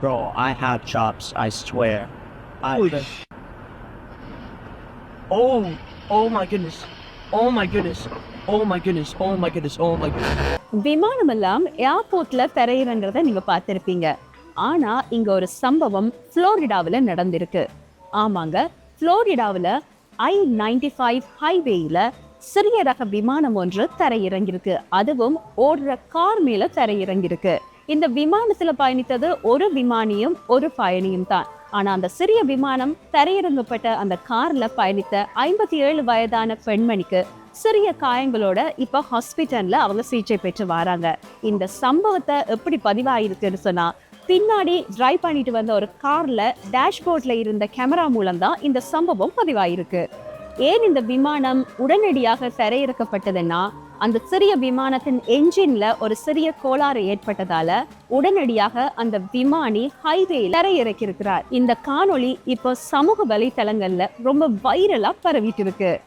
Bro, I have chops, I swear. I Oh, oh my goodness. Oh my goodness. Oh my goodness. Oh my goodness. Oh my goodness. விமானம் எல்லாம் ஏர்போர்ட்ல தரையிறங்குறத நீங்க பார்த்திருப்பீங்க ஆனா இங்க ஒரு சம்பவம் புளோரிடாவில் நடந்திருக்கு ஆமாங்க புளோரிடாவில் ஐ நைன்டி ஃபைவ் ஹைவேயில் சிறிய ரக விமானம் ஒன்று தரையிறங்கியிருக்கு அதுவும் ஓடுற கார் மேல தரையிறங்கியிருக்கு இந்த விமானத்துல பயணித்தது ஒரு விமானியும் ஒரு பயணியும் தான். ஆனா அந்த சிறிய விமானம் தரையிறங்கப்பட்ட அந்த கார்ல பயணித்த ஐம்பத்தி ஏழு வயதான பெண்மணிக்கு சிறிய காயங்களோட இப்ப ஹாஸ்பிட்டல்ல அவங்க சிகிச்சை பெற்று வராங்க. இந்த சம்பவத்தை எப்படி பதிவாயிருக்குன்னு சொன்னா பின்னாடி டிரைவ் பண்ணிட்டு வந்த ஒரு கார்ல டேஷ்போர்ட்ல இருந்த கேமரா மூலம் தான் இந்த சம்பவம் பதிவாயிருக்கு. ஏன் இந்த விமானம் உடனடியாக தரையிறக்கப்பட்டதுன்னா அந்த சிறிய விமானத்தின் என்ஜின்ல ஒரு சிறிய கோளாறு ஏற்பட்டதால உடனடியாக அந்த விமானி ஹைவேயில் தரையிறக்கி இருக்கிறார் இந்த காணொளி இப்போ சமூக வலைத்தளங்கள்ல ரொம்ப வைரலா பரவிட்டு இருக்கு.